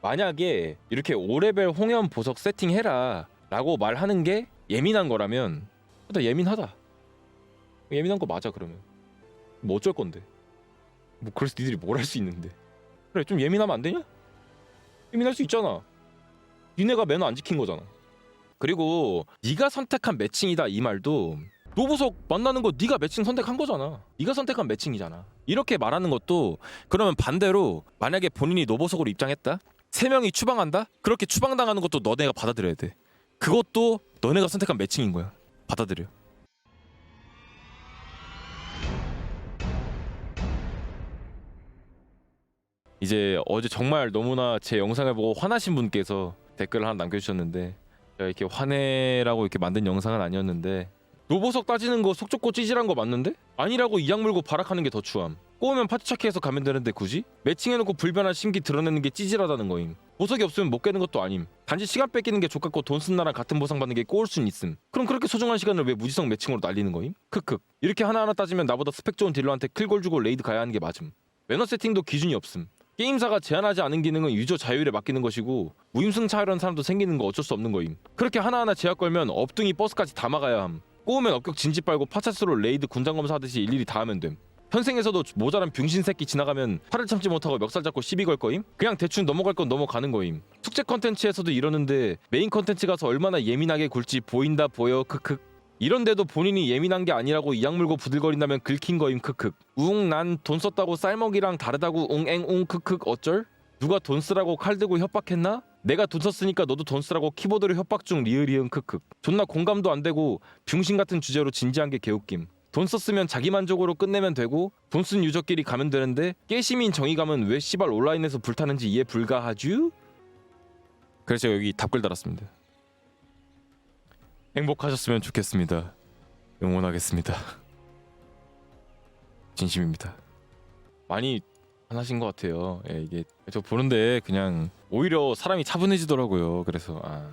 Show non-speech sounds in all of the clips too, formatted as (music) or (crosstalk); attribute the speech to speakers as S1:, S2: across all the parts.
S1: 만약에 이렇게 5레벨 홍연 보석 세팅해라 라고 말하는 게 예민한 거라면 나 예민하다. 예민한 거 맞아 그러면. 뭐 어쩔 건데? 뭐 그래서 니들이 뭘 할 수 있는데? 그래 좀 예민하면 안 되냐? 예민할 수 있잖아. 니네가 매너 안 지킨 거잖아. 그리고 네가 선택한 매칭이다 이 말도 노보석 만나는 거 네가 매칭 선택한 거잖아. 네가 선택한 매칭이잖아. 이렇게 말하는 것도 그러면 반대로 만약에 본인이 노보석으로 입장했다 세 명이 추방한다? 그렇게 추방당하는 것도 너네가 받아들여야 돼. 그것도 너네가 선택한 매칭인 거야. 받아들여. 이제 어제 정말 너무나 제 영상을 보고 화나신 분께서 댓글을 하나 남겨주셨는데 제가 이렇게 화내라고 이렇게 만든 영상은 아니었는데 노보석 따지는 거 속 좁고 찌질한 거 맞는데? 아니라고 이악 물고 발악하는 게 더 추함 꼬우면 파츠착해서 가면 되는데 굳이? 매칭해놓고 불변한 심기 드러내는 게 찌질하다는 거임. 보석이 없으면 못 깨는 것도 아님. 단지 시간 뺏기는 게 족같고 돈 쓴 나랑 같은 보상 받는 게 꼬울 순 있음. 그럼 그렇게 소중한 시간을 왜 무지성 매칭으로 날리는 거임? 크크. 이렇게 하나하나 따지면 나보다 스펙 좋은 딜러한테 클골 주고 레이드 가야 하는 게 맞음. 매너 세팅도 기준이 없음. 게임사가 제한하지 않은 기능은 유저 자율에 맡기는 것이고 무임승차하려는 사람도 생기는 거 어쩔 수 없는 거임. 그렇게 하나하나 제약 걸면 업등이 버스까지 다 막아야 함. 꼬우면 업격 진지 빨고 파차스로 레이드 군장 검사 하듯이 일일이 다 하면 됨 현생에서도 모자란 병신 새끼 지나가면 팔을 참지 못하고 멱살 잡고 시비 걸 거임? 그냥 대충 넘어갈 건 넘어가는 거임 숙제 컨텐츠에서도 이러는데 메인 컨텐츠 가서 얼마나 예민하게 굴지 보인다 보여 크크 이런데도 본인이 예민한 게 아니라고 이악 물고 부들거린다면 긁힌 거임 크크 웅 난 돈 썼다고 쌀먹이랑 다르다고 웅앵웅 크크 어쩔? 누가 돈 쓰라고 칼 들고 협박했나? 내가 돈 썼으니까 너도 돈 쓰라고 키보드로 협박 중 리을이응 크크 존나 공감도 안 되고 병신 같은 주제로 진지한 게 개웃김 돈 썼으면 자기 만족으로 끝내면 되고 돈 쓴 유저끼리 가면 되는데 깨시민 정의감은 왜 씨발 온라인에서 불타는지 이해 불가하쥬? 그래서 여기 답글 달았습니다. 행복하셨으면 좋겠습니다. 응원하겠습니다. (laughs) 진심입니다. 많이 화나신 것 같아요. 예, 이게 저 보는데 그냥 오히려 사람이 차분해지더라고요. 그래서 아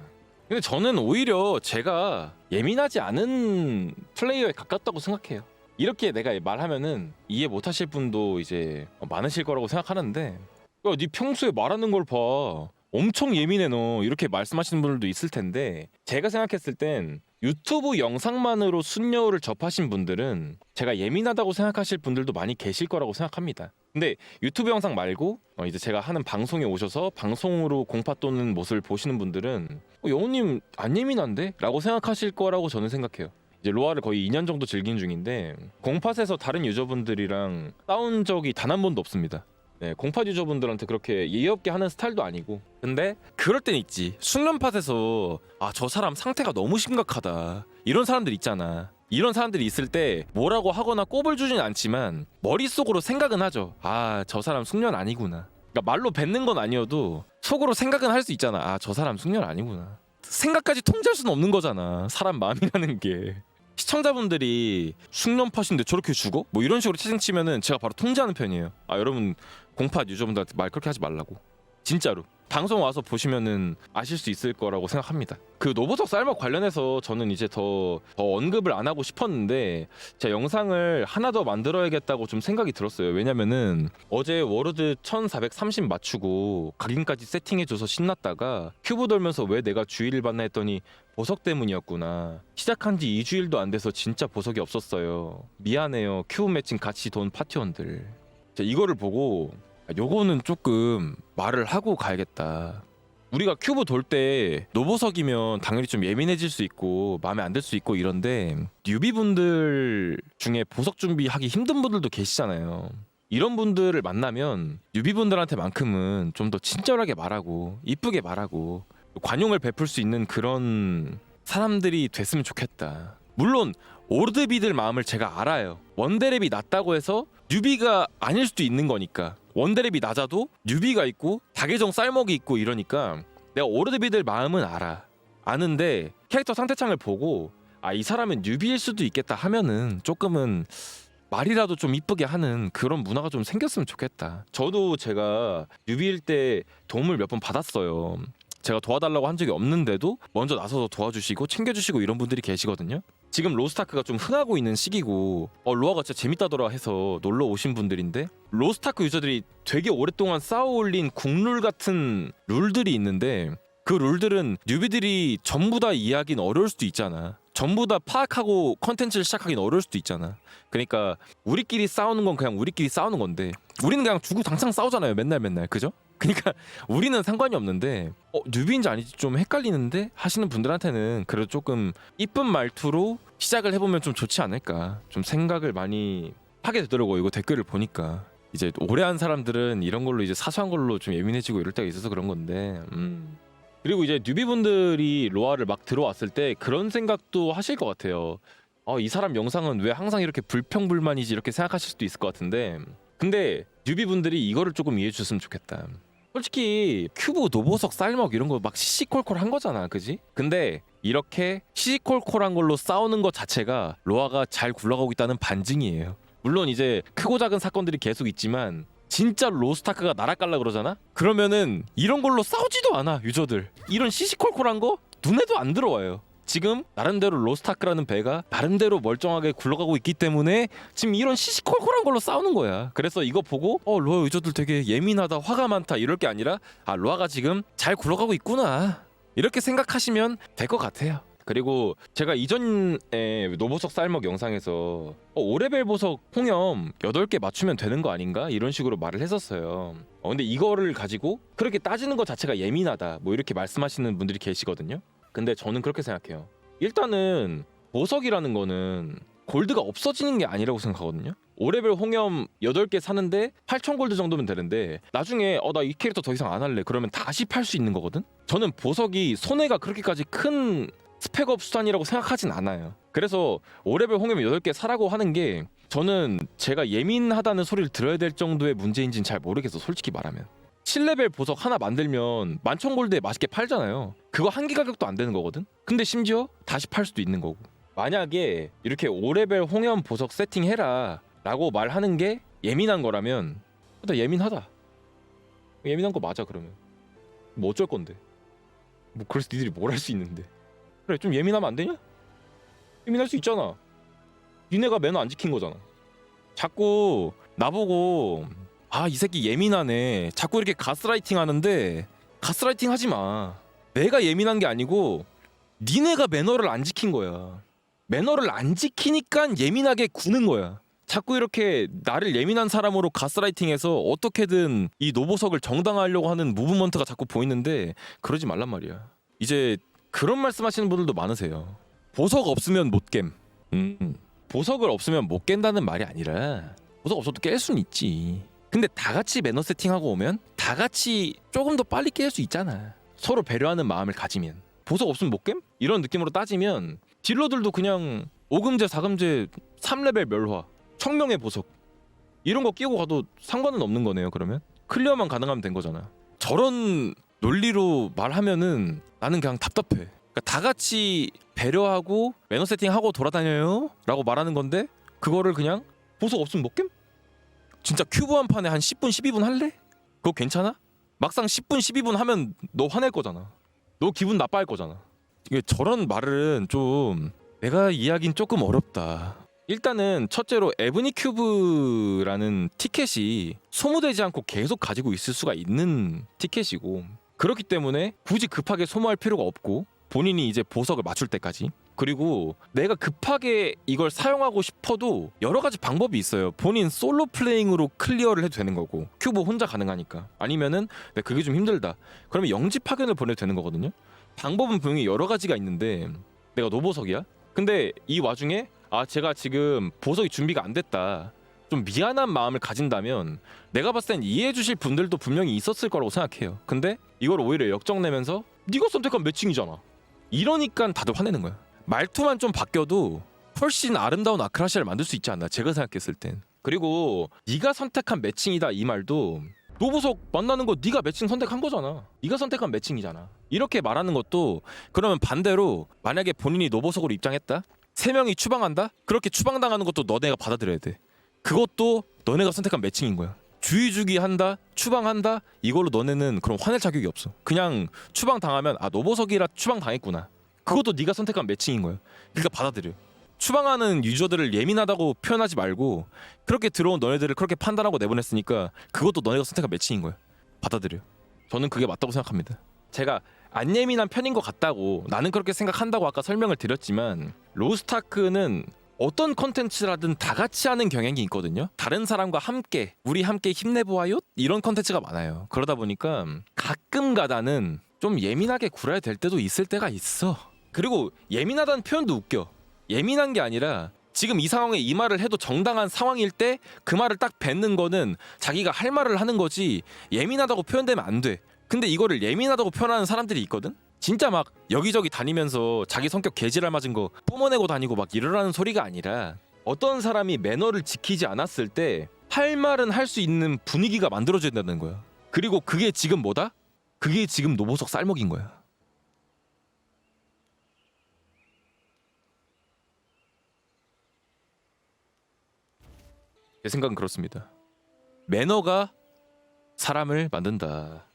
S1: 근데 저는 오히려 제가 예민하지 않은 플레이어에 가깝다고 생각해요. 이렇게 내가 말하면은 이해 못하실 분도 이제 많으실 거라고 생각하는데 야, 네 평소에 말하는 걸 봐. 엄청 예민해 너 이렇게 말씀하시는 분들도 있을 텐데 제가 생각했을 땐 유튜브 영상만으로 순여를 접하신 분들은 제가 예민하다고 생각하실 분들도 많이 계실 거라고 생각합니다. 근데 유튜브 영상 말고 어, 이제 제가 하는 방송에 오셔서 방송으로 공파 또는 모습을 보시는 분들은 어, 영호님 안 예민한데? 라고 생각하실 거라고 저는 생각해요. 이제 로아를 거의 2년 정도 즐긴 중인데 공팟에서 다른 유저분들이랑 싸운 적이 단 한 번도 없습니다. 네, 공팟 유저분들한테 그렇게 예의 없게 하는 스타일도 아니고 근데 그럴 땐 있지 숙련팟에서 아 저 사람 상태가 너무 심각하다 이런 사람들 있잖아 이런 사람들이 있을 때 뭐라고 하거나 꼽을 주진 않지만 머릿속으로 생각은 하죠. 아 저 사람 숙련 아니구나. 그러니까 말로 뱉는 건 아니어도 속으로 생각은 할 수 있잖아. 아 저 사람 숙련 아니구나. 생각까지 통제할 수는 없는 거잖아. 사람 마음이라는 게. 시청자분들이 숙련 팟인데 저렇게 죽어? 뭐 이런 식으로 채팅 치면은 제가 바로 통제하는 편이에요. 아 여러분 공팟 유저분들한테 말 그렇게 하지 말라고 진짜로 방송 와서 보시면은 아실 수 있을 거라고 생각합니다. 그 노보석 쌀먹 관련해서 저는 이제 더, 더 언급을 안 하고 싶었는데 제가 영상을 하나 더 만들어야겠다고 좀 생각이 들었어요. 왜냐면은 어제 워로드 1430 맞추고 각인까지 세팅해줘서 신났다가 큐브 돌면서 왜 내가 주의를 받나 했더니 보석 때문이었구나. 시작한 지 2주일도 안 돼서 진짜 보석이 없었어요. 미안해요. 큐브 매칭 같이 돈 파티원들. 이거를 보고 아, 요거는 조금 말을 하고 가야겠다. 우리가 큐브 돌 때 노보석이면 당연히 좀 예민해질 수 있고 마음에 안 들 수 있고 이런데 뉴비분들 중에 보석 준비하기 힘든 분들도 계시잖아요. 이런 분들을 만나면 뉴비분들한테만큼은 좀 더 친절하게 말하고 이쁘게 말하고 관용을 베풀 수 있는 그런 사람들이 됐으면 좋겠다. 물론 오르드비들 마음을 제가 알아요. 원데랩이 낮다고 해서 뉴비가 아닐 수도 있는 거니까. 원데랩이 낮아도 뉴비가 있고 다계정 쌀먹이 있고 이러니까 내가 오르드비들 마음은 알아. 아는데 캐릭터 상태창을 보고 아 이 사람은 뉴비일 수도 있겠다 하면은 조금은 말이라도 좀 이쁘게 하는 그런 문화가 좀 생겼으면 좋겠다. 저도 제가 뉴비일 때 도움을 몇 번 받았어요. 제가 도와달라고 한 적이 없는데도 먼저 나서서 도와주시고 챙겨주시고 이런 분들이 계시거든요. 지금 로스타크가 좀 흥하고 있는 시기고 어, 로아가 진짜 재밌다더라 해서 놀러 오신 분들인데 로스타크 유저들이 되게 오랫동안 쌓아올린 국룰 같은 룰들이 있는데 그 룰들은 뉴비들이 전부 다 이해하긴 어려울 수도 있잖아. 전부 다 파악하고 컨텐츠를 시작하긴 어려울 수도 있잖아. 그러니까 우리끼리 싸우는 건 그냥 우리끼리 싸우는 건데 우리는 그냥 주구 당장 싸우잖아요. 맨날 맨날 그죠? 그러니까 우리는 상관이 없는데 어, 뉴비인지 아닌지 좀 헷갈리는데 하시는 분들한테는 그래도 조금 이쁜 말투로 시작을 해보면 좀 좋지 않을까. 좀 생각을 많이 하게 되더라고요 이거 댓글을 보니까. 이제 오래 한 사람들은 이런 걸로 이제 사소한 걸로 좀 예민해지고 이럴 때가 있어서 그런 건데 음. 그리고 이제 뉴비분들이 로아를 막 들어왔을 때 그런 생각도 하실 것 같아요. 어, 이 사람 영상은 왜 항상 이렇게 불평불만이지 이렇게 생각하실 수도 있을 것 같은데 근데 뉴비분들이 이거를 조금 이해해 주셨으면 좋겠다 솔직히 큐브 노보석 쌀먹 이런 거 막 시시콜콜 한 거잖아 그지? 근데 이렇게 시시콜콜한 걸로 싸우는 것 자체가 로아가 잘 굴러가고 있다는 반증이에요 물론 이제 크고 작은 사건들이 계속 있지만 진짜 로스타크가 날아깔라 그러잖아? 그러면은 이런 걸로 싸우지도 않아 유저들 이런 시시콜콜한 거 눈에도 안 들어와요 지금 나름대로 로스타크라는 배가 나름대로 멀쩡하게 굴러가고 있기 때문에 지금 이런 시시콜콜한 걸로 싸우는 거야. 그래서 이거 보고 어 로아 유저들 되게 예민하다, 화가 많다 이럴 게 아니라 아 로아가 지금 잘 굴러가고 있구나 이렇게 생각하시면 될 것 같아요. 그리고 제가 이전에 노보석 쌀먹 영상에서 어, 5레벨 보석 홍염 8개 맞추면 되는 거 아닌가? 이런 식으로 말을 했었어요. 어, 근데 이거를 가지고 그렇게 따지는 것 자체가 예민하다 뭐 이렇게 말씀하시는 분들이 계시거든요. 근데 저는 그렇게 생각해요. 일단은 보석이라는 거는 골드가 없어지는 게 아니라고 생각하거든요. 5레벨 홍염 8개 사는데 8천 골드 정도면 되는데 나중에 어 나 이 캐릭터 더 이상 안 할래. 그러면 다시 팔 수 있는 거거든. 저는 보석이 손해가 그렇게까지 큰 스펙업 수단이라고 생각하진 않아요. 그래서 5레벨 홍염 8개 사라고 하는 게 저는 제가 예민하다는 소리를 들어야 될 정도의 문제인지는 잘 모르겠어. 솔직히 말하면. 7레벨 보석 하나 만들면 만천 골드에 맛있게 팔잖아요. 그거 한 개 가격도 안 되는 거거든. 근데 심지어 다시 팔 수도 있는 거고. 만약에 이렇게 5레벨 홍염 보석 세팅해라 라고 말하는 게 예민한 거라면 나 예민하다. 예민한 거 맞아 그러면. 뭐 어쩔 건데. 뭐 그래서 니들이 뭘 할 수 있는데. 그래 좀 예민하면 안 되냐? 예민할 수 있잖아. 니네가 매너 안 지킨 거잖아. 자꾸 나보고 아 이 새끼 예민하네. 자꾸 이렇게 가스라이팅 하는데 가스라이팅 하지 마. 내가 예민한 게 아니고 니네가 매너를 안 지킨 거야. 매너를 안 지키니까 예민하게 구는 거야. 자꾸 이렇게 나를 예민한 사람으로 가스라이팅해서 어떻게든 이 노보석을 정당화하려고 하는 무브먼트가 자꾸 보이는데 그러지 말란 말이야. 이제 그런 말씀하시는 분들도 많으세요. 보석 없으면 못 깸. 음. 보석을 없으면 못 깬다는 말이 아니라 보석 없어도 깰 수는 있지. 근데 다 같이 매너 세팅하고 오면 다 같이 조금 더 빨리 깰 수 있잖아. 서로 배려하는 마음을 가지면 보석 없으면 못 깸? 이런 느낌으로 따지면 딜러들도 그냥 5금제, 4금제, 3레벨 멸화, 청명의 보석 이런 거 끼고 가도 상관은 없는 거네요. 그러면 클리어만 가능하면 된 거잖아. 저런 논리로 말하면은 나는 그냥 답답해. 그러니까 다 같이 배려하고 매너 세팅하고 돌아다녀요라고 말하는 건데 그거를 그냥 보석 없으면 못 깸? 진짜 큐브 한 판에 한 10분 12분 할래? 그거 괜찮아? 막상 10분 12분 하면 너 화낼 거잖아. 너 기분 나빠할 거잖아. 이게 저런 말은 좀 내가 이해하긴 조금 어렵다. 일단은 첫째로 에브니 큐브라는 티켓이 소모되지 않고 계속 가지고 있을 수가 있는 티켓이고 그렇기 때문에 굳이 급하게 소모할 필요가 없고 본인이 이제 보석을 맞출 때까지 그리고 내가 급하게 이걸 사용하고 싶어도 여러 가지 방법이 있어요. 본인 솔로 플레잉으로 클리어를 해도 되는 거고 큐브 혼자 가능하니까 아니면은 내 그게 좀 힘들다. 그러면 영지 파견을 보내도 되는 거거든요. 방법은 분명히 여러 가지가 있는데 내가 노보석이야. 근데 이 와중에 아 제가 지금 보석이 준비가 안 됐다. 좀 미안한 마음을 가진다면 내가 봤을 땐 이해해 주실 분들도 분명히 있었을 거라고 생각해요. 근데 이걸 오히려 역정내면서 네가 선택한 매칭이잖아. 이러니까 다들 화내는 거야. 말투만 좀 바뀌어도 훨씬 아름다운 아크라시아를 만들 수 있지 않나 제가 생각했을 땐. 그리고 네가 선택한 매칭이다 이 말도 노보석 만나는 거 네가 매칭 선택한 거잖아. 네가 선택한 매칭이잖아. 이렇게 말하는 것도 그러면 반대로 만약에 본인이 노보석으로 입장했다. 세 명이 추방한다. 그렇게 추방당하는 것도 너네가 받아들여야 돼. 그것도 너네가 선택한 매칭인 거야. 주의주기 한다, 추방한다. 이걸로 너네는 그럼 화낼 자격이 없어. 그냥 추방 당하면 아 노보석이라 추방 당했구나. 그것도 네가 선택한 매칭인 거야. 그러니까 받아들여. 추방하는 유저들을 예민하다고 표현하지 말고 그렇게 들어온 너네들을 그렇게 판단하고 내보냈으니까 그것도 너네가 선택한 매칭인 거야. 받아들여. 저는 그게 맞다고 생각합니다. 제가 안 예민한 편인 것 같다고 나는 그렇게 생각한다고 아까 설명을 드렸지만 로스타크는 어떤 컨텐츠라든 다 같이 하는 경향이 있거든요. 다른 사람과 함께 우리 함께 힘내보아요 이런 컨텐츠가 많아요. 그러다 보니까 가끔 가다는 좀 예민하게 굴어야 될 때도 있을 때가 있어. 그리고 예민하다는 표현도 웃겨. 예민한 게 아니라 지금 이 상황에 이 말을 해도 정당한 상황일 때 그 말을 딱 뱉는 거는 자기가 할 말을 하는 거지 예민하다고 표현되면 안 돼. 근데 이거를 예민하다고 표현하는 사람들이 있거든. 진짜 막 여기저기 다니면서 자기 성격 개지랄 맞은 거 뿜어내고 다니고 막 이러라는 소리가 아니라 어떤 사람이 매너를 지키지 않았을 때 할 말은 할 수 있는 분위기가 만들어져야 된다는 거야. 그리고 그게 지금 뭐다? 그게 지금 노보석 쌀먹인 거야. 제 생각은 그렇습니다. 매너가 사람을 만든다.